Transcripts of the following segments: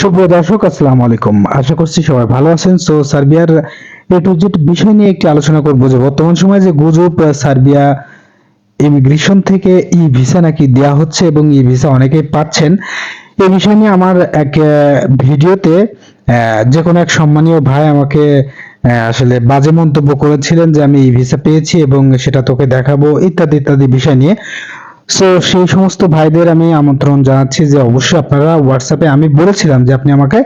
শুভ দর্শক, আসসালামু আলাইকুম। আশা করছি সবাই ভালো আছেন। সো সার্বিয়ার এ টু জেড বিষয় নিয়ে একটি আলোচনা করব যে বর্তমান সময়ে যে গুজব সার্বিয়া ইমিগ্রেশন থেকে ই ভিসা নাকি দেয়া হচ্ছে এবং ই ভিসা অনেকেই পাচ্ছেন। এই বিষয় নিয়ে আমার এক ভিডিওতে যে কোনো এক সম্মানীয় ভাই আমাকে আসলে বাজে মন্তব্য করেছিলেন যে আমি ই ভিসা পেয়েছি এবং সেটা তোকে দেখাবো, ইত্যাদি ইত্যাদি বিষয় নিয়ে। সো সেই সমস্ত ভাইদের আমি আমন্ত্রণ জানাচ্ছি যে অবশ্যই আপনারা হোয়াটসঅ্যাপে আমি বলেছিলাম যে আপনি আমাকে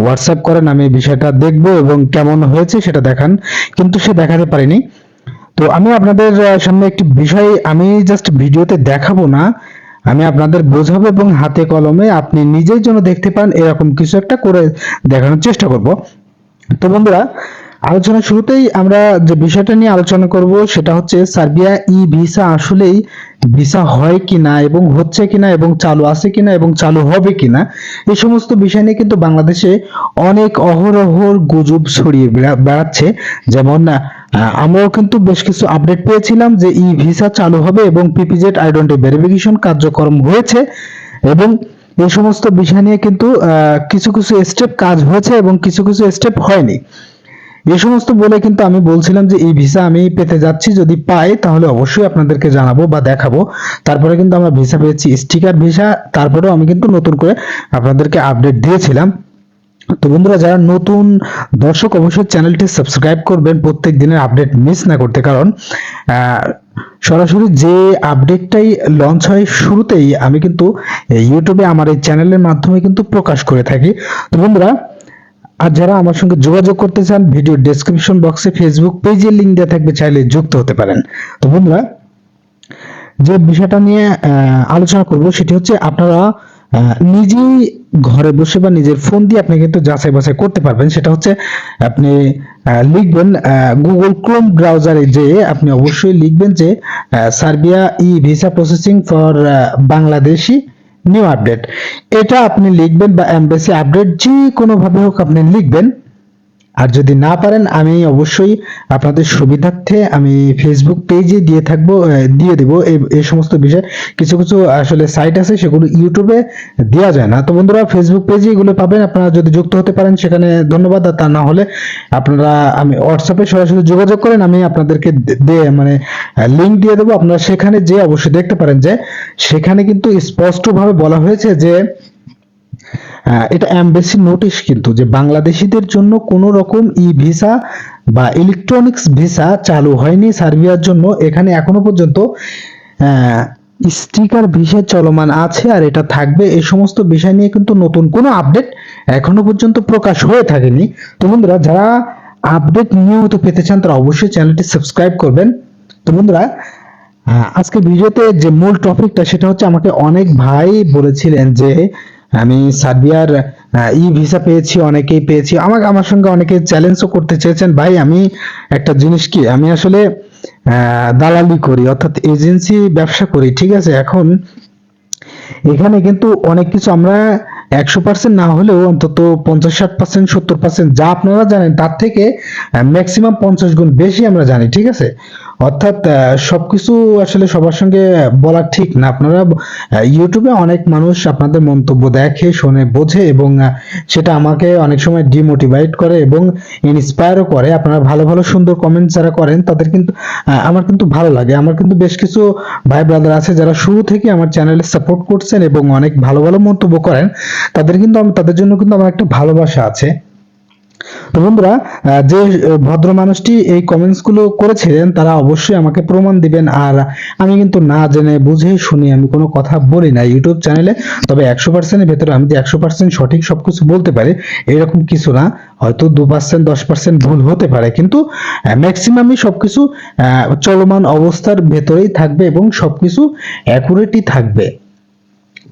হোয়াটসঅ্যাপ করেন, আমি বিষয়টা দেখব এবং কেমন হয়েছে সেটা দেখান, কিন্তু সে দেখাতে পারেনি। তো আমি আপনাদের সামনে একটি বিষয় আমি জাস্ট ভিডিওতে দেখাবো না, আমি আপনাদের বোঝাবো এবং হাতে কলমে আপনি নিজের জন্য দেখতে পান, এরকম কিছু একটা করে দেখানোর চেষ্টা করব। তো বন্ধুরা আলোচনা শুরুতেই আমরা যে বিষয়টা নিয়ে আলোচনা করব সেটা হচ্ছে, সার্বিয়া ই ভিসা আসলেই ভিসা হয় কিনা এবং হচ্ছে কিনা এবং চালু আছে কিনা এবং চালু হবে কিনা, এই সমস্ত বিষয় নিয়ে কিন্তু বাংলাদেশে অনেক অহরহর গুজব ছড়িয়ে বেড়া- বেড়াচ্ছে। যেমন আমরাও কিন্তু বেশ কিছু আপডেট পেয়েছিলাম যে ই ভিসা চালু হবে এবং পিপিজেড আইডেন্টি ভেরিফিকেশন কার্যক্রম হয়েছে এবং এই সমস্ত বিষয় নিয়ে কিন্তু কিছু কিছু স্টেপ কাজ হয়েছে এবং কিছু কিছু স্টেপ হয়নি। এই সমস্ত বলে কিন্তু আমি বলছিলাম যে, এই ভিসা আমি পেতে যাচ্ছি, যদি পাই তাহলে অবশ্যই আপনাদেরকে জানাব বা দেখাবো। তারপরে কিন্তু আমরা ভিসা পেয়েছি স্টিকার ভিসা তারপরেও আমি কিন্তু নতুন করে আপনাদেরকে আপডেট দিয়েছিলাম। তো বন্ধুরা, যারা নতুন দর্শক, অবশ্যই চ্যানেলটি সাবস্ক্রাইব করবেন, প্রত্যেক দিনের আপডেট মিস না করতে, কারণ সরাসরি যে আপডেটটাই লঞ্চ হয় শুরুতেই আমি কিন্তু ইউটিউবে আমার এই চ্যানেলের মাধ্যমে কিন্তু প্রকাশ করে থাকি। তো বন্ধুরা আর যারা আমার সঙ্গে যোগাযোগ করতে চান, ভিডিও ডেসক্রিপশন বক্সে ফেসবুক পেজের লিঙ্ক দেওয়া থাকবে, চাইলে যুক্ত হতে পারেন। তো বন্ধুরা, যে বিষয়টা নিয়ে আলোচনা করব সেটি হচ্ছে আপনারা নিজেই ঘরে বসে বা নিজের ফোন দিয়ে আপনি কিন্তু যাচাই বাছাই করতে পারবেন। সেটা হচ্ছে আপনি লিখবেন গুগল ক্রোম ব্রাউজারে যে আপনি অবশ্যই লিখবেন যে Serbia e visa processing for Bangladeshi new update এটা আপনি লিখবেন বা এমবেসি আপডেট যে কোনোভাবে হোক আপনি লিখবেন। আর যদি না পারেন, আমি অবশ্যই আপনাদের সুবিধার্থে আমি ফেসবুক পেজে দিয়ে থাকব দিয়ে দেবো। এই সমস্ত বিষয়, কিছু কিছু আসলে সাইট আছে, সেগুলো ইউটিউবে দেওয়া যায় না। তো বন্ধুরা ফেসবুক পেজে এগুলো পাবেন। আপনারা যদি যুক্ত হতে পারেন, সেখানে ধন্যবাদ। আর তা না হলে আপনারা, আমি হোয়াটসঅ্যাপে সরাসরি যোগাযোগ করেন, আমি আপনাদেরকে দে- দে- মানে লিংক দিয়ে দেবো। আপনারা সেখানে যে অবশ্যই দেখতে পারেন যে, সেখানে কিন্তু স্পষ্টভাবে বলা হয়েছে যে এটা অ্যাম্বাসি নোটিশ কিন্তু যে বাংলাদেশিদের জন্য কোনো রকম ই ভিসা বা ইলেকট্রনিক্স ভিসা চালু হয়নি সার্বিয়ার জন্য। এখানে এখনও পর্যন্ত স্টিকার ভিসা চলমান আছে আর এটা থাকবে। এই সমস্ত বিষয় নিয়ে কিন্তু নতুন কোনো আপডেট এখনও পর্যন্ত প্রকাশ হয়ে থাকেনি। তো বন্ধুরা, যারা আপডেট নিয়মিত পেতে চান, তারা অবশ্যই চ্যানেলটি সাবস্ক্রাইব করবেন। তো বন্ধুরা আজকে ভিডিওতে যে মূল টপিকটা সেটা হচ্ছে আমাকে অনেক ভাই বলেছিলেন যে আমি সার্বিয়ার ই ভিসা পেয়েছি, অনেকেই পেয়েছি। আমাকে, আমার সঙ্গে অনেকে চ্যালেঞ্জও করতে চেয়েছেন, ভাই, আমি একটা জিনিস কি, আমি আসলে দালালি করি, অর্থাৎ এজেন্সি ব্যবসা করি, ঠিক আছে? এখন এখানে কিন্তু অনেক কিছু আমরা একশো পার্সেন্ট না হলেও অন্তত পঞ্চাশ ষাট পার্সেন্ট সত্তর পার্সেন্ট যা আপনারা জানেন, তার থেকে ম্যাক্সিমাম পঞ্চাশ গুণ বেশি আমরা জানি, ঠিক আছে? অর্থাৎ সবকিছু আসলে সবার সঙ্গে বলা ঠিক না। আপনারা ইউটিউবে অনেক মানুষ আপনাদের মন্তব্য দেখে, শোনে, বোঝে এবং সেটা আমাকে অনেক সময় ডিমোটিভেট করে এবং ইন্সপায়ারও করে। আপনারা ভালো ভালো, সুন্দর কমেন্ট যারা করেন, তাদের কিন্তু আমার কিন্তু ভালো লাগে। আমার কিন্তু বেশ কিছু ভাই ব্রাদার আছে যারা শুরু থেকে আমার চ্যানেলে সাপোর্ট করছেন এবং অনেক ভালো ভালো মন্তব্য করেন। তাদের কিন্তু তাদের জন্য কিন্তু আমার একটা ভালোবাসা আছে। তো বন্ধুরা যে ভদ্র মানুষটি এই কমেন্টসগুলো করেছিলেন তারা অবশ্যই আমাকে প্রমাণ দিবেন। আর আমি কিন্তু না জেনে বুঝে শুনে আমি কোনো কথা বলি না ইউটিউব চ্যানেলে তবে একশো পার্সেন্টের ভেতরে আমি যে একশো পার্সেন্ট সঠিক সবকিছু বলতে পারি এরকম কিছু না। হয়তো দু পার্সেন্ট দশ পার্সেন্ট ভুল হতে পারে। কিন্তু ম্যাক্সিমামই সবকিছু আহ, চলমান অবস্থার ভেতরেই থাকবে এবং সবকিছু অ্যাকুরেটই থাকবে।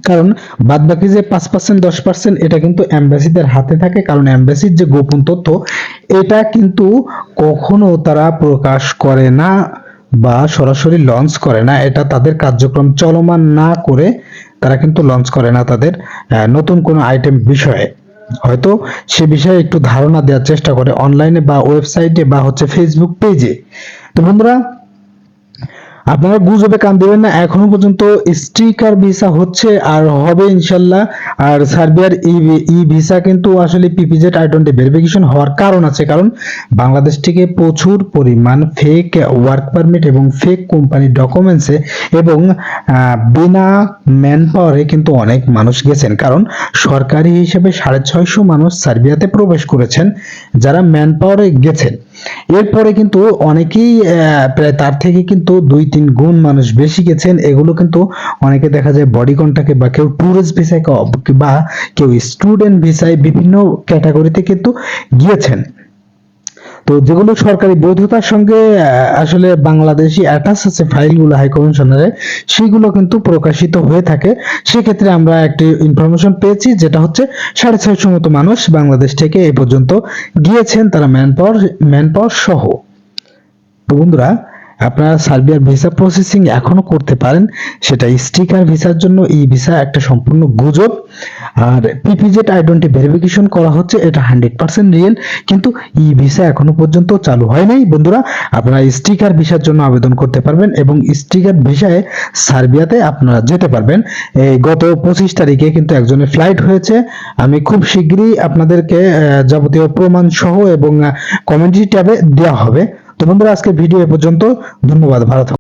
কারণ বাদ বাকি যে পাঁচ পার্সেন্ট দশ পার্সেন্ট এটা কিন্তু অ্যাম্বাসিদের হাতে থাকে। কারণ অ্যাম্বাসির যে গোপন তথ্য, এটা কিন্তু কখনো তারা প্রকাশ করে না বা সরাসরি লঞ্চ করে না। এটা তাদের কার্যক্রম চলমান না করে তারা কিন্তু লঞ্চ করে না তাদের নতুন কোনো আইটেম বিষয়ে। হয়তো সে বিষয়ে একটু ধারণা দেওয়ার চেষ্টা করে অনলাইনে বা ওয়েবসাইটে বা হচ্ছে ফেসবুক পেজে তো বন্ধুরা আপনারা গুজবে কান দেবেন না, এখনও পর্যন্ত স্টিকার ভিসা হচ্ছে আর হবে ইনশাল্লাহ। আর সার্বিয়ার ই ভিসা কিন্তু আসলে পিপিজেড আই টোয়েন্টি ভেরিফিকেশন হওয়ার কারণ আছে, কারণ বাংলাদেশ থেকে প্রচুর পরিমাণ ফেক ওয়ার্ক পারমিট এবং ফেক কোম্পানি ডকুমেন্টসে এবং বিনা ম্যান পাওয়ারে কিন্তু অনেক মানুষ গেছেন। কারণ সরকারি হিসেবে সাড়ে ছয়শো মানুষ সার্বিয়াতে প্রবেশ করেছেন, যারা ম্যান পাওয়ারে গেছেন। এরপরে কিন্তু অনেকেই প্রায় তার থেকে কিন্তু দুই তিন গুণ মানুষ বেশি গেছেন। এগুলো কিন্তু অনেকে দেখা যায় বডি কন্টাকে বা কেউ ট্যুরিস্ট ভিসায় বা কেউ স্টুডেন্ট ভিসায় বিভিন্ন ক্যাটাগরিতে কিন্তু গিয়েছেন। তো যেগুলো সরকারি বৈধতার সঙ্গে আসলে বাংলাদেশি অ্যাটাচ আছে ফাইলগুলো হাই কমিশনারে সেগুলো কিন্তু প্রকাশিত হয়ে থাকে। সেক্ষেত্রে আমরা একটি ইনফরমেশন পেয়েছি, যেটা হচ্ছে সাড়ে ছয়শো মতো মানুষ বাংলাদেশ থেকে এ পর্যন্ত গিয়েছেন, তারা ম্যান পাওয়ার ম্যান পাওয়ার সহ বন্ধুরা আপনারা সার্বিয়ার ভিসা প্রসেসিং এখনও করতে পারেন, সেটা স্টিকার ভিসার জন্য ই ভিসা একটা সম্পূর্ণ গুজব। আর পিপিজেড আইডেন্টি ভেরিফিকেশন করা হচ্ছে, এটা হান্ড্রেড পার্সেন্ট রিয়েল কিন্তু ই ভিসা এখনও পর্যন্ত চালু হয় নাই। বন্ধুরা, আপনারা স্টিকার ভিসার জন্য আবেদন করতে পারবেন এবং স্টিকার ভিসায় সার্বিয়াতে আপনারা যেতে পারবেন। এই গত পঁচিশ তারিখে কিন্তু একজনের ফ্লাইট হয়েছে। আমি খুব শীঘ্রই আপনাদেরকে যাবতীয় প্রমাণ সহ এবং কমেন্ট্রি ট্যাবে দেওয়া হবে। তো বন্ধুরা আজকে ভিডিও এ পর্যন্ত ধন্যবাদ ভালো থাকুন।